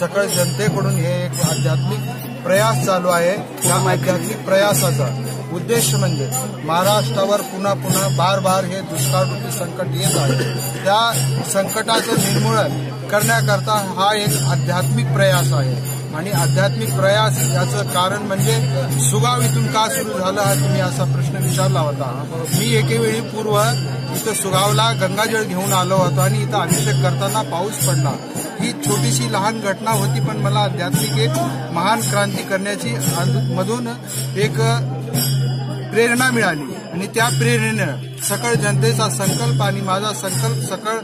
सकळ जनतेकडून हे एक आध्यात्मिक प्रयास चालू आहे. या आध्यात्मिक प्रयासाचा उद्देश म्हणजे महाराष्ट्रावर पुन्हा पुन्हा बार बार हे दुष्काळरूपी संकट येत आहे. त्या संकटाचं निर्मूलन करण्याकरता हा एक आध्यात्मिक प्रयास आहे. आणि आध्यात्मिक प्रयास याचं कारण म्हणजे सुगाव इथून का सुरू झालं हा तुम्ही असा प्रश्न विचारला होता. मी एकेवेळी पूर्व इथं सुगावला गंगाजळ घेऊन आलो होतो आणि इथं अभिषेक करताना पाऊस पडला. ही छोटीशी लहान घटना होती पण मला आध्यात्मिक एक महान क्रांती करण्याची मधून एक प्रेरणा मिळाली. आणि त्या प्रेरणेनं सकळ जनतेचा संकल्प आणि माझा संकल्प सकळ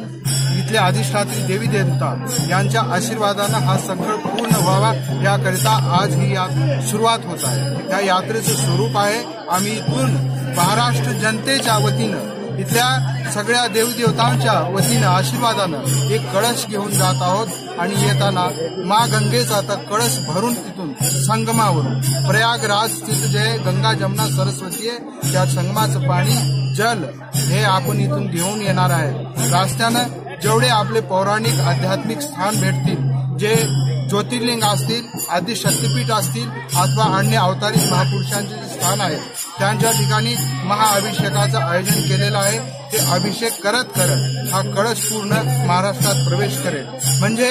इथल्या अधिष्ठात्री देवी देवता यांच्या आशीर्वादानं हा संकल्प पूर्ण व्हावा याकरिता आज ही या सुरुवात होत आहे. या यात्रेचं स्वरूप आहे आम्ही इथून महाराष्ट्र जनतेच्या वतीनं इथल्या सगळ्या देवदेवतांच्या वतीनं आशीर्वादानं एक कळश घेऊन जात आहोत आणि येताना मा गंगेचा आता कळश भरून तिथून संगमावरून. प्रयागराज स्थित जे गंगा जमुना सरस्वती आहे त्या संगमाचं पाणी जल हे आपण इथून घेऊन येणार आहे. रस्त्यानं जेवढे आपले पौराणिक आध्यात्मिक स्थान भेटतील जे ज्योतिर्लिंग असतील आदि शक्तीपीठ असतील अथवा अन्य अवतारिक महापुरुषांचे जे स्थान आहे त्यांच्या ठिकाणी महाअभिषेकाचं आयोजन केलेलं आहे. ते अभिषेक करत करत हा कळश पूर्ण महाराष्ट्रात प्रवेश करेल. म्हणजे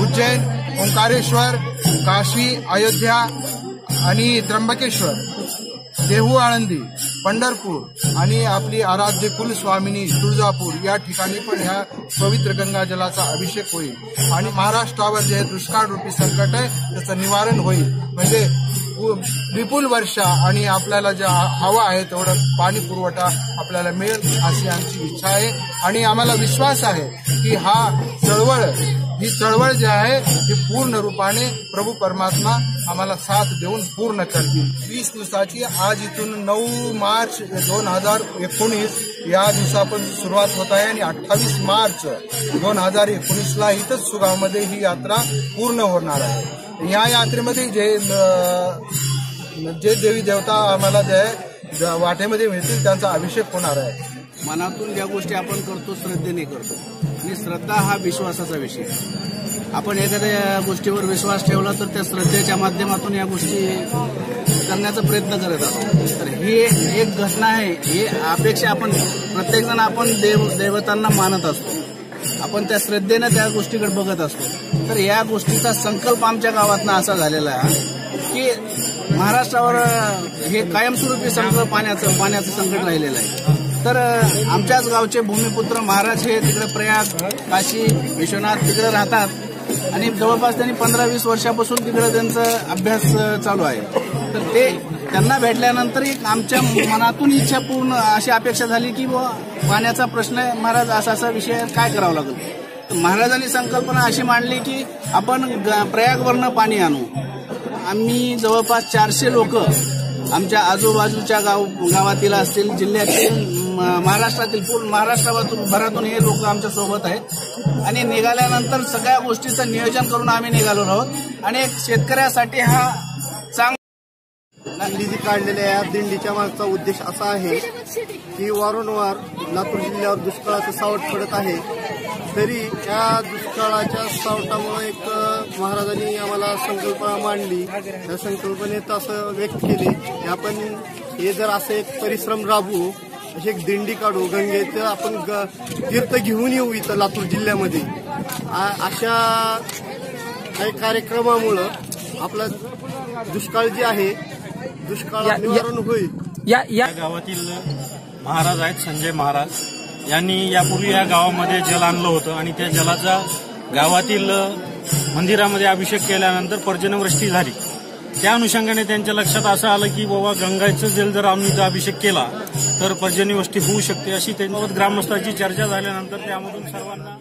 उज्जैन ओंकारेश्वर काशी अयोध्या आणि त्र्यंबकेश्वर. देहू आळंदी पंढरपूर आणि आपली आराध्य कुलस्वामिनी तुळजापूर या ठिकाणी पण ह्या पवित्र गंगा जलाचा अभिषेक होईल. आणि महाराष्ट्रावर जे दुष्काळ रूपी संकट आहे त्याचं निवारण होईल. म्हणजे विपुल वर्षा आणि आपल्याला जे हवा आहे तेवढं पाणी पुरवठा आपल्याला मिळेल अशी आमची इच्छा आहे. आणि आम्हाला विश्वास आहे की हा चळवळ ही चळवळ जी आहे ती पूर्ण रूपाने प्रभू परमात्मा आम्हाला साथ देऊन पूर्ण करतील. वीस दिवसाची आज इथून नऊ मार्च दोन हजार एकोणीस या दिवसापासून सुरुवात होत आहे आणि अठ्ठावीस मार्च दोन हजार एकोणीसला इथंच सुगावमध्ये ही यात्रा पूर्ण होणार आहे. या यात्रेमध्ये जे जे देवी देवता आम्हाला जे वाटेमध्ये मिळतील त्यांचा अभिषेक होणार आहे. मनातून ज्या गोष्टी आपण करतो श्रद्धेने करतो. आणि श्रद्धा हा विश्वासाचा विषय आपण एखाद्या गोष्टीवर विश्वास ठेवला तर त्या श्रद्धेच्या माध्यमातून या गोष्टी करण्याचा प्रयत्न करत आहोत. तर ही एक घटना आहे. ही अपेक्षा आपण प्रत्येकजण आपण देव देवतांना मानत असतो. आपण त्या श्रद्धेनं त्या गोष्टीकडे बघत असतो. तर या गोष्टीचा संकल्प आमच्या गावातनं असा झालेला आहे. की महाराष्ट्रावर हे कायमस्वरूपी संकट पाण्याचं पाण्याचं संकट राहिलेलं आहे. तर आमच्याच गावचे भूमिपुत्र महाराज हे तिकडे प्रयाग काशी विश्वनाथ तिकडे राहतात. आणि जवळपास त्यांनी पंधरा वीस वर्षापासून तिकडे त्यांचा अभ्यास चालू आहे. तर ते त्यांना भेटल्यानंतर एक आमच्या मनातून इच्छा पूर्ण अशी अपेक्षा झाली की व पाण्याचा प्रश्न महाराज असा असा विषय काय करावा लागेल? महाराजांनी संकल्पना अशी मांडली की आपण प्रयागवरनं पाणी आणू. आम्ही जवळपास चारशे लोक आमच्या आजूबाजूच्या गाव गावातील असतील जिल्ह्यातील महाराष्ट्रातील पूर्ण महाराष्ट्रातून भरातून हे लोक आमच्यासोबत आहेत. आणि निघाल्यानंतर सगळ्या गोष्टीचं नियोजन करून आम्ही निघालो आहोत. आणि एक शेतकऱ्यासाठी हा चांगला दिंडी जी काढलेल्या या दिंडीच्या मागचा उद्देश असा आहे की वारंवार लातूर जिल्ह्यावर दुष्काळाचं सावट पडत आहे. तरी या दुष्काळाच्या सावटामुळे एक महाराजांनी आम्हाला संकल्पना मांडली. त्या संकल्पनेत असं व्यक्त केले. की आपण हे जर असं एक परिश्रम राबवू अशी एक दिंडी काढू गंगेचं आपण तीर्थ घेऊन येऊ इथं लातूर जिल्ह्यामध्ये. अशा काही कार्यक्रमामुळं आपला दुष्काळ जे आहे दुष्काळ निवारण होईल. या या गावातील महाराज आहेत संजय महाराज. यांनी यापूर्वी या गावामध्ये जल आणलं होतं आणि त्या जलाचा गावातील मंदिरामध्ये अभिषेक केल्यानंतर पर्जन्यवृष्टी झाली. त्या अनुषंगाने त्यांच्या लक्षात असं आलं की बाबा गंगाचं जल जर आम्ही इथं अभिषेक केला तर पर्जन्यवृष्टी होऊ शकते अशी त्यांच्यासोबत ग्रामस्थांची चर्चा झाल्यानंतर त्यामधून सर्वांना